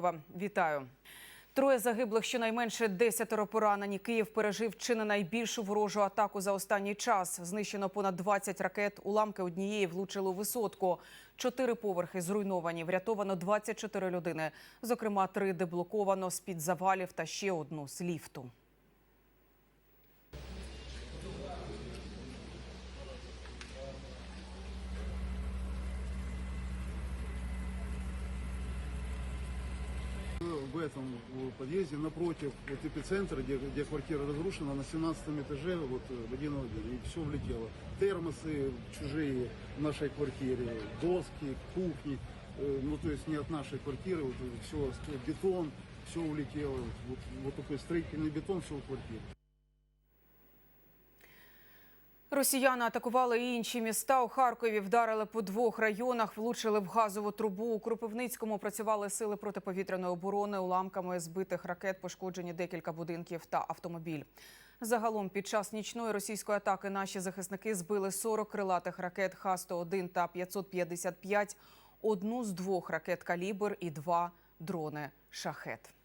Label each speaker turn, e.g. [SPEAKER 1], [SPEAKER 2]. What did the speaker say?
[SPEAKER 1] Вам Вітаю. Троє загиблих, щонайменше десятеро поранені. Київ пережив чи не найбільшу ворожу атаку за останній час. Знищено понад 20 ракет. Уламки однієї влучили у висотку. Чотири поверхи зруйновані. Врятовано 24 людини. Зокрема, три деблоковано з-під завалів та ще одну з ліфту.
[SPEAKER 2] В этом э, подъезде напротив вот эпицентра, где, где квартира разрушена, на 17 этаже вот э, в один день, и все влетело. Термосы чужие в нашей квартире, доски, кухни, э, ну то есть не от нашей квартиры, вот все, бетон, все улетело, вот, вот такой строительный бетон, все в квартире.
[SPEAKER 1] Росіяни атакували і інші міста. У Харкові вдарили по двох районах, влучили в газову трубу. У Кропивницькому працювали сили протиповітряної оборони. Уламками збитих ракет пошкоджені декілька будинків та автомобіль. Загалом під час нічної російської атаки наші захисники збили 40 крилатих ракет Х-101 та 555, одну з двох ракет «Калібр» і два дрони «Шахет».